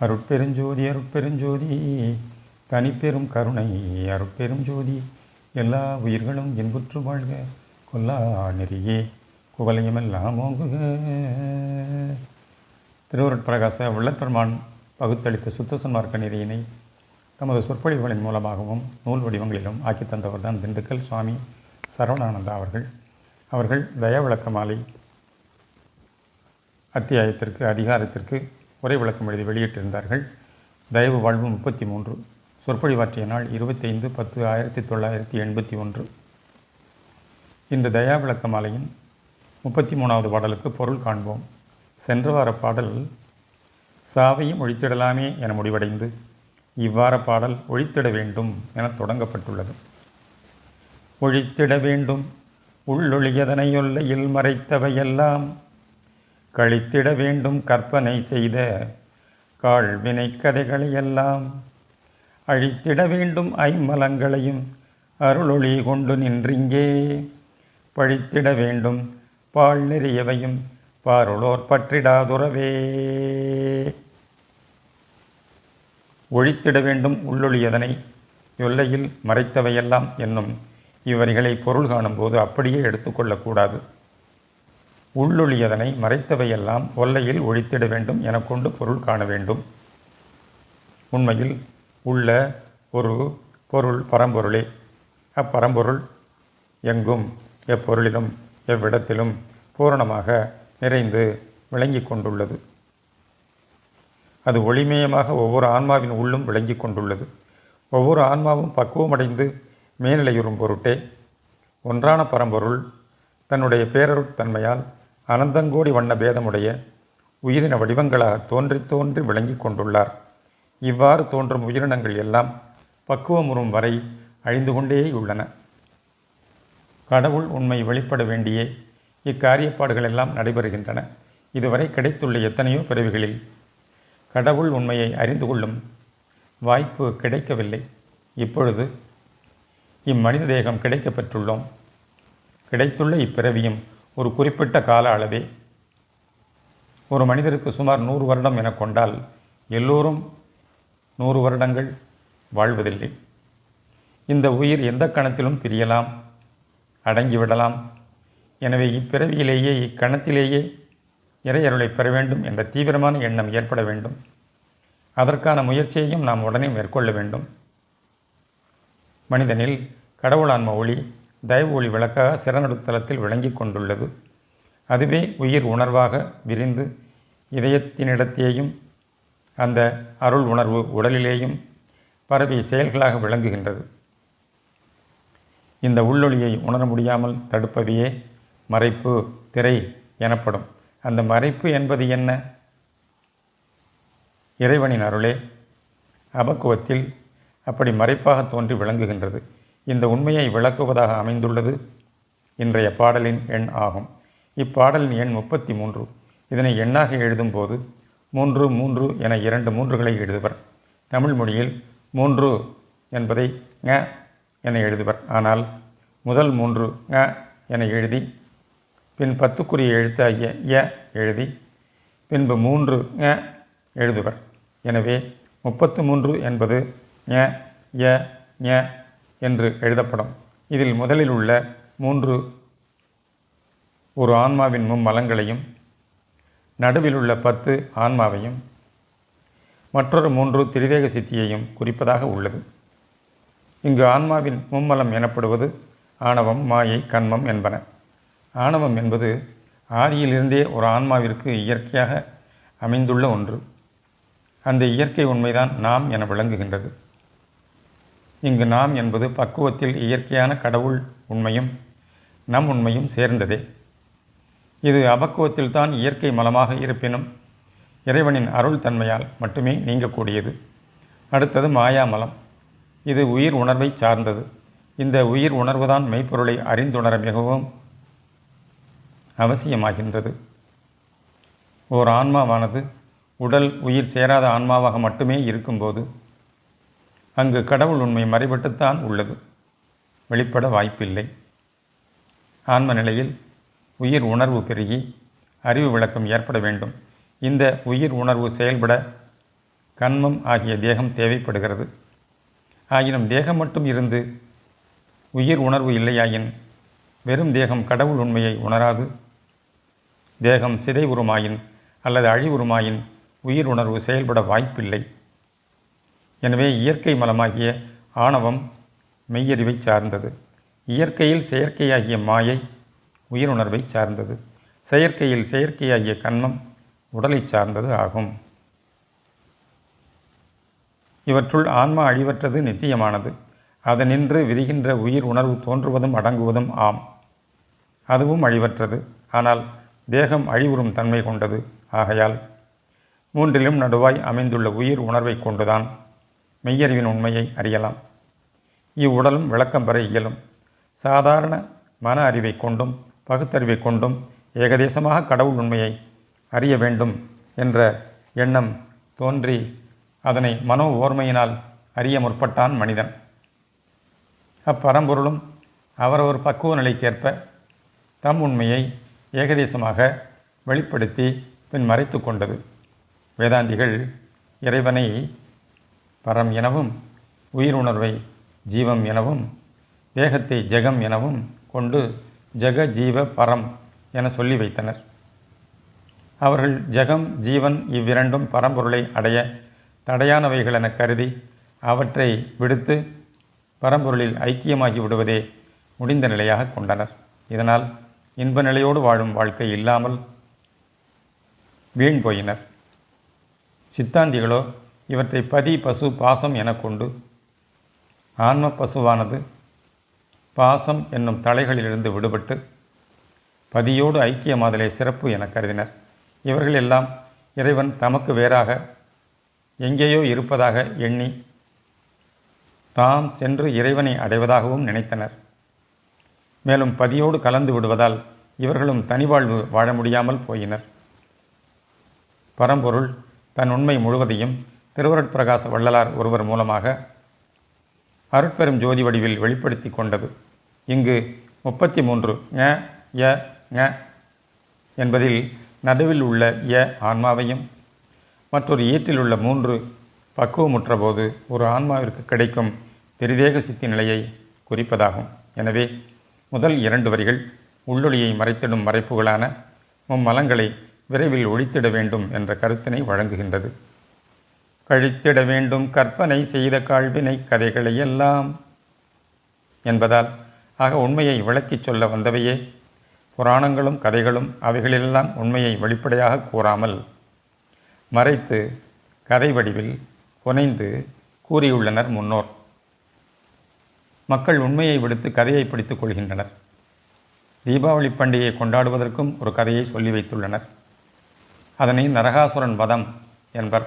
அருட்பெருஞ்சோதி அருட்பெருஞ்சோதி தனிப்பெரும் கருணை அருட்பெரும் ஜோதி எல்லா உயிர்களும் இன்புற்று வாழ்க கொல்லா நெறியே குவலையமெல்லாம் ஓங்குக. திருவருட்பிரகாச உள்ளப்பெருமான் பகுத்தளித்த சுத்த சன்மார்க்க நெறியினை தமது சொற்பொழிவுகளின் மூலமாகவும் நூல் வடிவங்களிலும் ஆக்கி தந்தவர்தான் திண்டுக்கல் சுவாமி சரவணானந்தா அவர்கள். அவர்கள் தயவிளக்க மாலை அத்தியாயத்திற்கு அதிகாரத்திற்கு உரை விளக்கம் எழுதி வெளியிட்டிருந்தார்கள். தயவு வாழ்வு முப்பத்தி மூன்று சொற்பொழிவாற்றிய நாள் இருபத்தைந்து பத்து ஆயிரத்தி தொள்ளாயிரத்தி எண்பத்தி ஒன்று. இன்று தயா விளக்க மாலையின் முப்பத்தி மூணாவது பாடலுக்கு பொருள் காண்போம். சென்ற வார பாடல் சாவையும் ஒழித்திடலாமே என முடிவடைந்து இவ்வார பாடல் ஒழித்திட வேண்டும் என தொடங்கப்பட்டுள்ளது. ஒழித்திட வேண்டும். உள்ளொழியதனையொல்லையில் மறைத்தவையெல்லாம் கழித்திட வேண்டும் கற்பனை செய்த காழ்வினை கதைகளையெல்லாம் அழித்திட வேண்டும் ஐம்மலங்களையும் அருளொளி கொண்டு நின்றிங்கே. பழித்திட வேண்டும் பால் நெறியவையும் பாருளோர் பற்றிடாதுறவே. ஒழித்திட வேண்டும் உள்ளொளியதனை எல்லையில் மறைத்தவையெல்லாம் என்னும் இவர்களை பொருள் காணும்போது அப்படியே எடுத்துக்கொள்ளக்கூடாது. உள்ளொளியதனை மறைத்தவையெல்லாம் ஒல்லையில் ஒழித்திட வேண்டும் என கொண்டு பொருள் காண வேண்டும். உண்மையில் உள்ள ஒரு பொருள் பரம்பொருளே. அப்பரம்பொருள் எங்கும் எப்பொருளிலும் எவ்விடத்திலும் பூரணமாக நிறைந்து விளங்கி கொண்டுள்ளது. அது ஒளிமயமாக ஒவ்வொரு ஆன்மாவின் உள்ளும் விளங்கி கொண்டுள்ளது. ஒவ்வொரு ஆன்மாவும் பக்குவமடைந்து மேநிலையுறும் பொருட்டே. ஒன்றான பரம்பொருள் தன்னுடைய பேரருட்தன்மையால் அனந்தங்கோடி வண்ண பேதமுடைய உயிரின வடிவங்களாக தோன்றி தோன்றி விளங்கி கொண்டுள்ளார். இவ்வாறு தோன்றும் உயிரினங்கள் எல்லாம் பக்குவமுறும் வரை அழிந்து கொண்டே உள்ளன. கடவுள் உண்மை வெளிப்பட வேண்டியே இக்காரியப்பாடுகள் எல்லாம் நடைபெறுகின்றன. இதுவரை கிடைத்துள்ள எத்தனையோ பிறவிகளில் கடவுள் உண்மையை அறிந்து கொள்ளும் வாய்ப்பு கிடைக்கவில்லை. இப்பொழுது இம்மனித தேகம் கிடைக்கப்பெற்றுள்ளோம். கிடைத்துள்ள இப்பிறவியும் ஒரு குறிப்பிட்ட கால அளவே ஒரு மனிதருக்கு சுமார் நூறு வருடம் என கொண்டால் எல்லோரும் நூறு வருடங்கள் வாழ்வதில்லை. இந்த உயிர் எந்த கணத்திலும் பிரியலாம் அடங்கிவிடலாம். எனவே இப்பிறவியிலேயே இக்கணத்திலேயே இறையருளை பெற வேண்டும் என்ற தீவிரமான எண்ணம் ஏற்பட வேண்டும். அதற்கான முயற்சியையும் நாம் உடனே மேற்கொள்ள வேண்டும். மனிதனில் கடவுளான்ம ஒளி தயவு ஒளி விளக்காக சிறநடுத்தலத்தில் விளங்கி கொண்டுள்ளது. அதுவே உயிர் உணர்வாக விரிந்து இதயத்தினிடத்தேயும் அந்த அருள் உணர்வு உடலிலேயும் பரவி செயல்களாக விளங்குகின்றது. இந்த உள்ளொளியை உணர முடியாமல் தடுப்பவையே மறைப்பு திரை எனப்படும். அந்த மறைப்பு என்பது என்ன? இறைவனின் அருளே. அபக்குவத்தில் அப்படி மறைப்பாக தோன்றி விளங்குகின்றது. இந்த உண்மையை விளக்குவதாக அமைந்துள்ளது. இன்றைய பாடலின் எண் ஆகும். இப்பாடலின் எண் முப்பத்தி மூன்று இதனை எண்ணாக எழுதும்போது மூன்று மூன்று என இரண்டு மூன்றுகளை எழுதுவர். தமிழ் மொழியில் மூன்று என்பதை ங என எழுதுவர். ஆனால் முதல் மூன்று ங என எழுதி பின் பத்துக்குரிய எழுத்தாகிய ய எழுதி பின்பு மூன்று ங எழுதுவர். எனவே முப்பத்து மூன்று என்பது ஞ ய ஞ என்று எழுதப்படும். இதில் முதலில் உள்ள மூன்று ஒரு ஆன்மாவின் மும்மலங்களையும் நடுவில் உள்ள பத்து ஆன்மாவையும் மற்றொரு மூன்று திரிவேக சித்தியையும் குறிப்பதாக உள்ளது. இங்கு ஆன்மாவின் மும்மலம் எனப்படுவது ஆணவம் மாயை கண்மம் என்பன. ஆணவம் என்பது ஆதியிலிருந்தே ஒரு ஆன்மாவிற்கு இயற்கையாக அமைந்துள்ள ஒன்று. அந்த இயற்கை உண்மைதான் நாம் என விளங்குகின்றது. இங்கு நாம் என்பது பக்குவத்தில் இயற்கையான கடவுள் உண்மையும் நம் உண்மையும் சேர்ந்ததே. இது அபக்குவத்தில்தான் இயற்கை மலமாக இருப்பினும் இறைவனின் அருள் தன்மையால் மட்டுமே நீங்கக்கூடியது. அடுத்தது மாயாமலம் இது உயிர் உணர்வை சார்ந்தது. இந்த உயிர் உணர்வுதான் மெய்ப்பொருளை அறிந்துணர மிகவும் அவசியமாகின்றது. ஓர் ஆன்மாவானது உடல் உயிர் சேராத ஆன்மாவாக மட்டுமே இருக்கும்போது அங்கு கடவுள் உண்மை மறைபட்டுத்தான் உள்ளது. வெளிப்பட வாய்ப்பில்லை. ஆன்ம நிலையில் உயிர் உணர்வு பெருகி அறிவு விளக்கம் ஏற்பட வேண்டும். இந்த உயிர் உணர்வு செயல்பட கண்மம் ஆகிய தேகம் தேவைப்படுகிறது. ஆயினும் தேகம் மட்டும் இருந்து உயிர் உணர்வு இல்லையாயின் வெறும் தேகம் கடவுள் உண்மையை உணராது. தேகம் சிதை உருமாயின் அல்லது அழிவுருமாயின் உயிர் உணர்வு செயல்பட வாய்ப்பில்லை. எனவே இயற்கை மலமாகிய ஆணவம் மெய்யறிவை சார்ந்தது. இயற்கையில் செயற்கையாகிய மாயை உயிருணர்வை சார்ந்தது. செயற்கையில் செயற்கையாகிய கண்மம் உடலை சார்ந்தது ஆகும். இவற்றுள் ஆன்மா அழிவற்றது நித்தியமானது. அதனின்று விரிகின்ற உயிர் உணர்வு தோன்றுவதும் அடங்குவதும் ஆம். அதுவும் அழிவற்றது. ஆனால் தேகம் அழிவுறும் தன்மை கொண்டது. ஆகையால் மூன்றிலும் நடுவாய் அமைந்துள்ள உயிர் உணர்வை கொண்டுதான் மெய்யறிவின் உண்மையை அறியலாம். இவ்வுடலும் விளக்கம் பெற இயலும். சாதாரண மன அறிவை கொண்டும் பகுத்தறிவை கொண்டும் ஏகதேசமாக கடவுள் உண்மையை அறிய வேண்டும் என்ற எண்ணம் தோன்றி அதனை மனோ ஓர்மையினால் அறிய முற்பட்டான் மனிதன். அப்பரம்பொருளும் அவரவர் பக்குவ நிலைக்கேற்ப தம் உண்மையை ஏகதேசமாக வெளிப்படுத்தி பின் மறைத்து கொண்டது. வேதாந்திகள் இறைவனை பரம் எனவும் உயிருணர்வை ஜீவம் எனவும் தேகத்தை ஜெகம் எனவும் கொண்டு ஜெக ஜீவ பரம் என சொல்லி வைத்தனர். அவர்கள் ஜெகம் ஜீவன் இவ்விரண்டும் பரம்பொருளை அடைய தடையானவைகள் என கருதி அவற்றை விடுத்து பரம்பொருளில் ஐக்கியமாகி விடுவதே முடிந்த நிலையாக கொண்டனர். இதனால் இன்ப நிலையோடு வாழும் வாழ்க்கை இல்லாமல் வீண் போயினர். சித்தாந்திகளோ இவற்றை பதி பசு பாசம் என கொண்டு ஆன்ம பசுவானது பாசம் என்னும் தலைகளிலிருந்து விடுபட்டு பதியோடு ஐக்கியமாதலே சிறப்பு என கருதினர். இவர்கள் எல்லாம் இறைவன் தமக்கு வேறாக எங்கேயோ இருப்பதாக எண்ணி தாம் சென்று இறைவனை அடைவதாகவும் நினைத்தனர். மேலும் பதியோடு கலந்து விடுவதால் இவர்களும் தனிவாழ்வு வாழ முடியாமல் போயினர். பரம்பொருள் தன் உண்மை முழுவதையும் திருவருட்பிரகாச வள்ளலார் ஒருவர் மூலமாக அருட்பெரும் ஜோதி வடிவில் வெளிப்படுத்தி கொண்டது. இங்கு முப்பத்தி மூன்று ஞ ய ஞ என்பதில் நடுவில் உள்ள ய ஆன்மாவையும் மற்றொரு ஈற்றில் உள்ள மூன்று பக்குவமுற்ற போது ஒரு ஆன்மாவிற்கு கிடைக்கும் பெரிதேக சித்தி நிலையை குறிப்பதாகும். எனவே முதல் இரண்டு வரிகள் உள்ளொளியை மறைத்திடும் மறைப்புகளான மும்மலங்களை விரைவில் ஒழித்திட வேண்டும் என்ற கருத்தினை வழங்குகின்றது. கழித்திட வேண்டும் கற்பனை செய்த காழ்வினை கதைகளை எல்லாம் என்பதால் ஆக உண்மையை விளக்கிச் சொல்ல வந்தவையே. புராணங்களும் கதைகளும் அவைகளெல்லாம் உண்மையை வெளிப்படையாக கூறாமல் மறைத்து கதை வடிவில் புனைந்து கூறியுள்ளனர் முன்னோர். மக்கள் உண்மையை விடுத்து கதையை பிடித்துக் கொள்கின்றனர். தீபாவளி பண்டிகையை கொண்டாடுவதற்கும் ஒரு கதையை சொல்லி வைத்துள்ளனர். அதனை நரகாசுரன் வதம் என்பர்.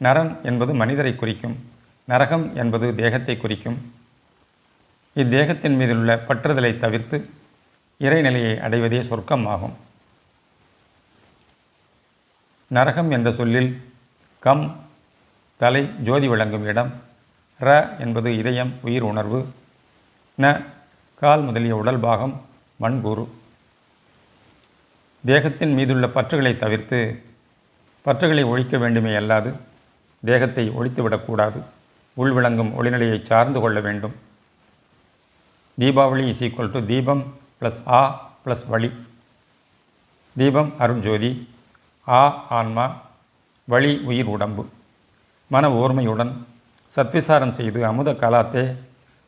நரன் என்பது மனிதரை குறிக்கும் நரகம் என்பது தேகத்தை குறிக்கும். இத்தேகத்தின் மீதுள்ள பற்றுதலை தவிர்த்து இறைநிலையை அடைவதே சொர்க்கம் ஆகும். நரகம் என்ற சொல்லில் கம் தலை ஜோதி விளங்கும் இடம் ர என்பது இதயம் உயிர் உணர்வு ந கால் முதலிய உடல் பாகம் மண்கூறு தேகத்தின் மீதுள்ள பற்றுகளை தவிர்த்து பற்றுகளை ஒழிக்க வேண்டுமே அல்லாது தேகத்தை ஒழித்துவிடக்கூடாது உள்விளங்கும் ஒளிநிலையை சார்ந்து கொள்ள வேண்டும். தீபாவளி இஸ் ஈக்குவல் டு தீபம் ப்ளஸ் ஆ ப்ளஸ் வழி. தீபம் அருண்ஜோதி ஆ ஆன்மா வழி உயிர் உடம்பு. மன ஓர்மையுடன் சத்விசாரம் செய்து அமுத காலாத்தே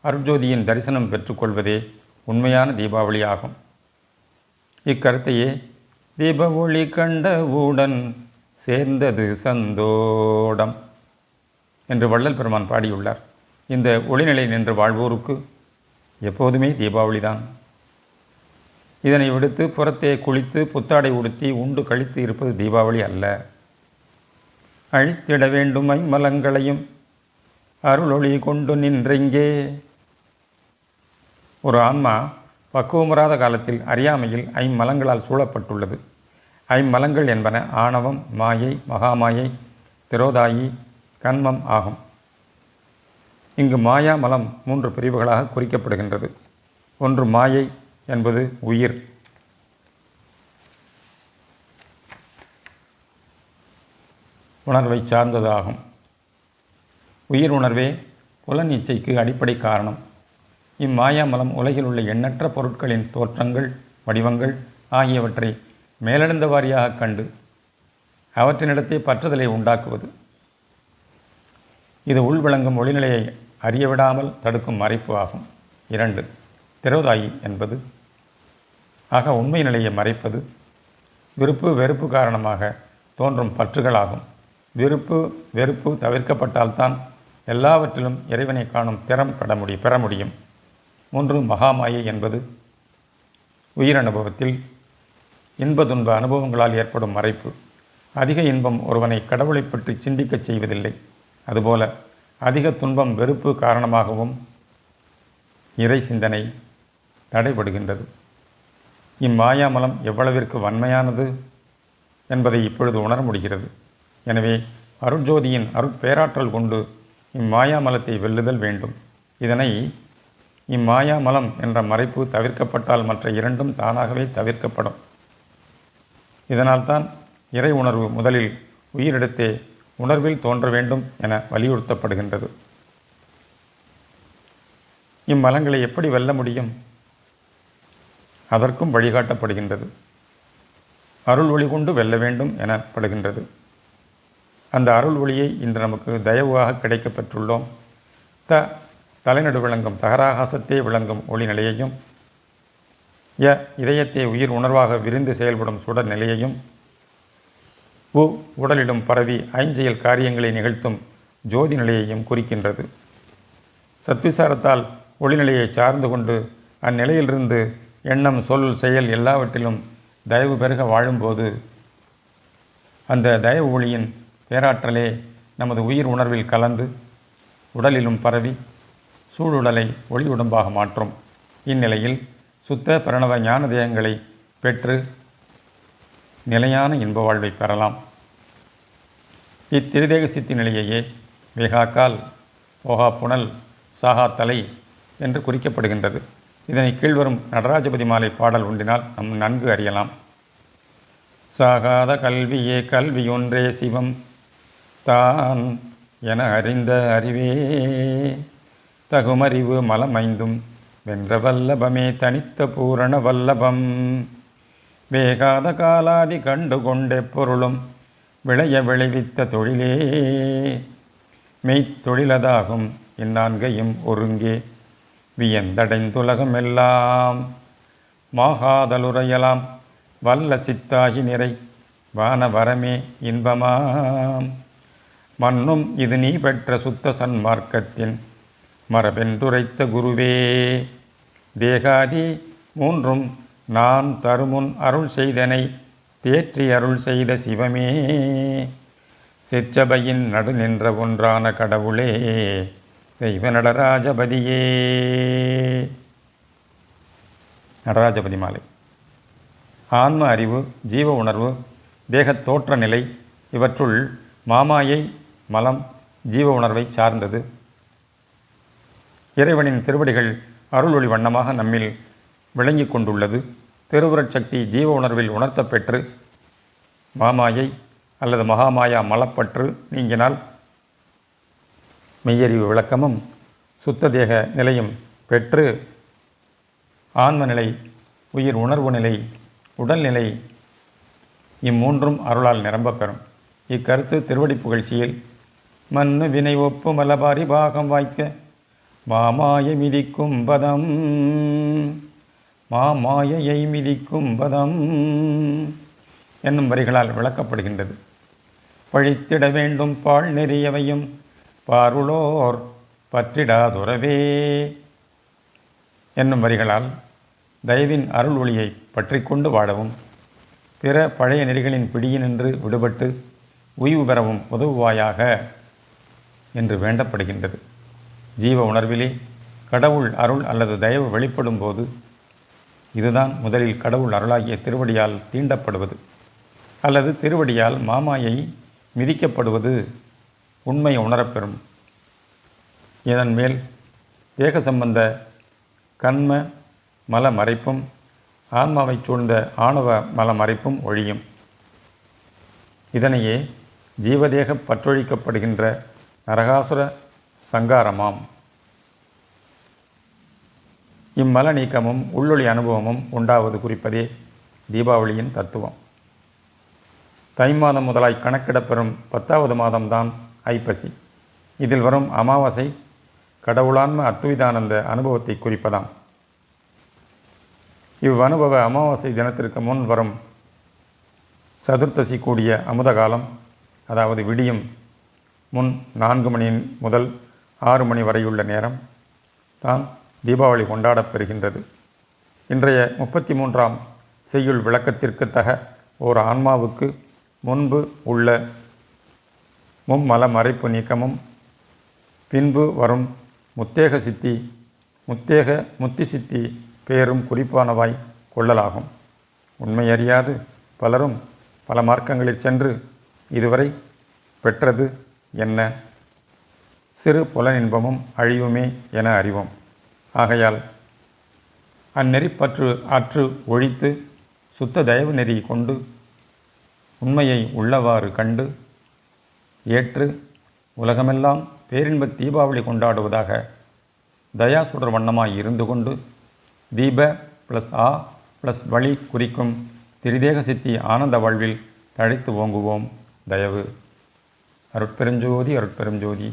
அருட்ஜோதியின் தரிசனம் பெற்றுக்கொள்வதே உண்மையான தீபாவளி ஆகும். இக்கருத்தையே தீப ஒளி கண்டவுடன் சேர்ந்தது சந்தோடம் என்று வள்ளல் பெருமான் பாடியுள்ளார். இந்த ஒளிநிலை நின்று வாழ்வோருக்கு எப்போதுமே தீபாவளி தான் இதனை விடுத்து புறத்தே குளித்து புத்தாடை உடுத்தி உண்டு கழித்து இருப்பது தீபாவளி அல்ல. அழித்திட வேண்டும் ஐமலங்களையும் அருளொளி கொண்டு நின்றெங்கே ஒரு ஆன்மா பக்குவமுறாத காலத்தில் அறியாமையில் ஐம்மலங்களால் சூழப்பட்டுள்ளது. ஐம்மலங்கள் என்பன ஆணவம் மாயை மகாமாயை திரோதாயி கண்மம் ஆகும். இங்கு மாயா மலம் மூன்று பிரிவுகளாக குறிக்கப்படுகின்றது. ஒன்று மாயை என்பது உயிர். உணர்வை சார்ந்ததாகும். உயிர் உணர்வே புலன் இச்சைக்கு அடிப்படை காரணம். இம்மாயாமலம் உலகில் உள்ள எண்ணற்ற பொருட்களின் தோற்றங்கள் வடிவங்கள் ஆகியவற்றை மேலெழுந்த வாரியாக கண்டு அவற்றினிடத்தே பற்றுதலை உண்டாக்குவது. இது உள்விளங்கும் ஒளிநிலையை அறியவிடாமல் தடுக்கும் மறைப்பு ஆகும். இரண்டு திரோதாயி என்பது ஆக உண்மை நிலையை மறைப்பது விருப்பு வெறுப்பு காரணமாக தோன்றும் பற்றுகளாகும். விருப்பு வெறுப்பு தவிர்க்கப்பட்டால்தான் எல்லாவற்றிலும் இறைவனை காணும் திறம் பெற முடியும் பெற முடியும். மூன்று மகாமாயை என்பது உயிர் அனுபவத்தில் இன்ப துன்ப அனுபவங்களால் ஏற்படும் மறைப்பு. அதிக இன்பம் ஒருவனை கடவுளை பற்றி சிந்திக்கச் செய்வதில்லை. அதுபோல அதிக துன்பம் வெறுப்பு காரணமாகவும் இறை சிந்தனை தடைபடுகின்றது. இம்மாயாமலம் எவ்வளவிற்கு வன்மையானது என்பதை இப்பொழுது உணர முடிகிறது. எனவே அருட்ஜோதியின் அருட்பேராற்றல் கொண்டு இம்மாயாமலத்தை வெல்லுதல் வேண்டும். இதனை இம்மாயாமலம் என்ற மறைப்பு தவிர்க்கப்பட்டால் மற்ற இரண்டும் தானாகவே தவிர்க்கப்படும். இதனால்தான் இறை உணர்வு முதலில் உயிரிடத்தே உணர்வில் தோன்ற வேண்டும் என வலியுறுத்தப்படுகின்றது. இம்மலங்களை எப்படி வெல்ல முடியும்? அதற்கும் வழிகாட்டப்படுகின்றது. அருள் ஒளி கொண்டு வெல்ல வேண்டும் எனப்படுகின்றது. அந்த அருள் ஒளியை இன்று நமக்கு தயவாக கிடைக்கப்பெற்றுள்ளோம். த தலைநடு விளங்கும் தகராகாசத்தே விளங்கும் ஒளி நிலையையும் ய இதயத்தை உயிர் உணர்வாக விரிந்து செயல்படும் சுடர் நிலையையும் உ உடலிலும் பரவி ஐஞ்செயல் காரியங்களை நிகழ்த்தும் ஜோதி நிலையையும் குறிக்கின்றது. சத்விசாரத்தால் ஒளிநிலையை சார்ந்து கொண்டு அந்நிலையிலிருந்து எண்ணம் சொல் செயல் எல்லாவற்றிலும் தயவு பெருக வாழும்போது அந்த தயவு ஒளியின் பேராற்றலே நமது உயிர் உணர்வில் கலந்து உடலிலும் பரவி சூழுடலை ஒளி உடம்பாக மாற்றும். இந்நிலையில் சுத்த பிரணவ ஞான தேகங்களை பெற்று நிலையான இன்ப வாழ்வை பெறலாம். இத்திருதேக சித்தி நிலையையே வேகாக்கால் போகா புனல் சாகா தலை என்று குறிக்கப்படுகின்றது. இதனை கீழ்வரும் நடராஜபதி மாலை பாடல் உண்டினால் நம் நன்கு அறியலாம். சாகாத கல்வியே கல்வி ஒன்றே சிவம். தான் என அறிந்த அறிவே தகுமறிவு மலமைந்தும் வென்ற வல்லபமே தனித்த பூரண வல்லபம். வேகாத காலாதி கண்டு கொண்டே பொருளும் விளைய விளைவித்த தொழிலே. மெய்த்தொழிலதாகும் இந்நான்கையும் ஒருங்கே வியந்தடைந்துலகமெல்லாம். மாகாதலுரையலாம் வல்ல சித்தாகி நிறை வானவரமே இன்பமாம். மன்னும் இது நீ பெற்ற சுத்த சன்மார்க்கத்தின் மரபென்றுரைத்த குருவே. தேகாதி மூன்றும் நான் தருமுன் அருள் செய்தனை தேற்றி அருள் செய்த சிவமே. செச்சபையின் நடு நின்ற ஒன்றான கடவுளே தெய்வ நடராஜபதியே. நடராஜபதி மாலை. ஆன்ம அறிவு ஜீவ உணர்வு தேகத் தோற்ற நிலை இவற்றுள் மாமாயை மலம் ஜீவ உணர்வை சார்ந்தது. இறைவனின் திருவடிகள் அருள் ஒளி வண்ணமாக நம்மில் விளங்கி கொண்டுள்ளது. திருவுரட் சக்தி ஜீவ உணர்வில் உணர்த்தப்பெற்று மாமாயை அல்லது மகாமாயா மலப்பற்று நீங்கினால் மெய்யறிவு விளக்கமும் சுத்த தேக நிலையும் பெற்று ஆன்ம நிலை உயிர் உணர்வு நிலை உடல்நிலை இம்மூன்றும் அருளால் நிரம்பப்பெறும் இக்கருத்து திருவடி புகழ்ச்சியில் மண்ணு வினை ஒப்பு மலபாரி பாகம் வாய்க்க மாமாய மிதிக்கும் பதம் மாமாயையை மிதிக்கும் பதம் என்னும் வரிகளால் விளக்கப்படுகின்றது. பழித்திட வேண்டும் பால் நெறியவையும் பாருளோர் பற்றிடாதுறவே என்னும் வரிகளால் தயவின் அருள் ஒளியை பற்றி கொண்டு வாழவும் பிற பழைய நெறிகளின் பிடியினின்று விடுபட்டு உய்வு பெறவும் உதவுவாயாக என்று வேண்டப்படுகின்றது. ஜீவ உணர்விலே கடவுள் அருள் அல்லது தயவு வெளிப்படும் போது இதுதான் முதலில் கடவுள் அருளாகிய திருவடியால் தீண்டப்படுவது. அல்லது திருவடியால் மாமாயை மிதிக்கப்படுவது உண்மை உணரப்பெறும். இதன் மேல் தேக சம்பந்த கண்ம மல மறைப்பும் ஆன்மாவைச் சூழ்ந்த ஆணவ மல மறைப்பும் ஒழியும். இதனையே ஜீவதேக பற்றொழிக்கப்படுகின்ற நரகாசுர சங்காரமாம். இம்மல நீக்கமும் உள்ளொளி அனுபவமும் உண்டாவது குறிப்பதே தீபாவளியின் தத்துவம். தை மாதம் முதலாய் கணக்கிடப்பெறும் பத்தாவது மாதம்தான் ஐப்பசி. இதில் வரும் அமாவாசை கடவுளான்ம அத்வைதானந்த அனுபவத்தை குறிப்பதாம். இவ்வனுபவ அமாவாசை தினத்திற்கு முன் வரும் சதுர்த்தசி கூடிய அமுத காலம் அதாவது விடியும் முன் நான்கு மணி முதல் ஆறு மணி வரையுள்ள நேரம் தான் தீபாவளி கொண்டாடப்பெறுகின்றது இன்றைய முப்பத்தி மூன்றாம் செய்யுள் விளக்கத்திற்கு தக ஓர் ஆன்மாவுக்கு முன்பு உள்ள மும்மல மறைப்பு நீக்கமும் பின்பு வரும் முத்தேக சித்தி முத்தேக முத்தி சித்தி பெயரும் குறிப்பானவாய் கொள்ளலாகும். உண்மையறியாது பலரும் பல மார்க்கங்களில் சென்று இதுவரை பெற்றது என்ன? சிறு புலனின்பமும் அழிவுமே என அறிவோம். ஆகையால் அந்நெறிப்பற்று அற்று ஒழித்து சுத்த தயவு நெறி கொண்டு உண்மையை உள்ளவாறு கண்டு ஏற்று உலகமெல்லாம் பேரின்ப தீபாவளி கொண்டாடுவதாக தயா சுடர் வண்ணமாய் இருந்து கொண்டு தீப ப்ளஸ் ஆ ப்ளஸ் வழி குறிக்கும் திரிதேக சித்தி ஆனந்த வாழ்வில் தழைத்து ஓங்குவோம் தயவு. அருட்பெருஞ்சோதி அருட்பெருஞ்சோதி.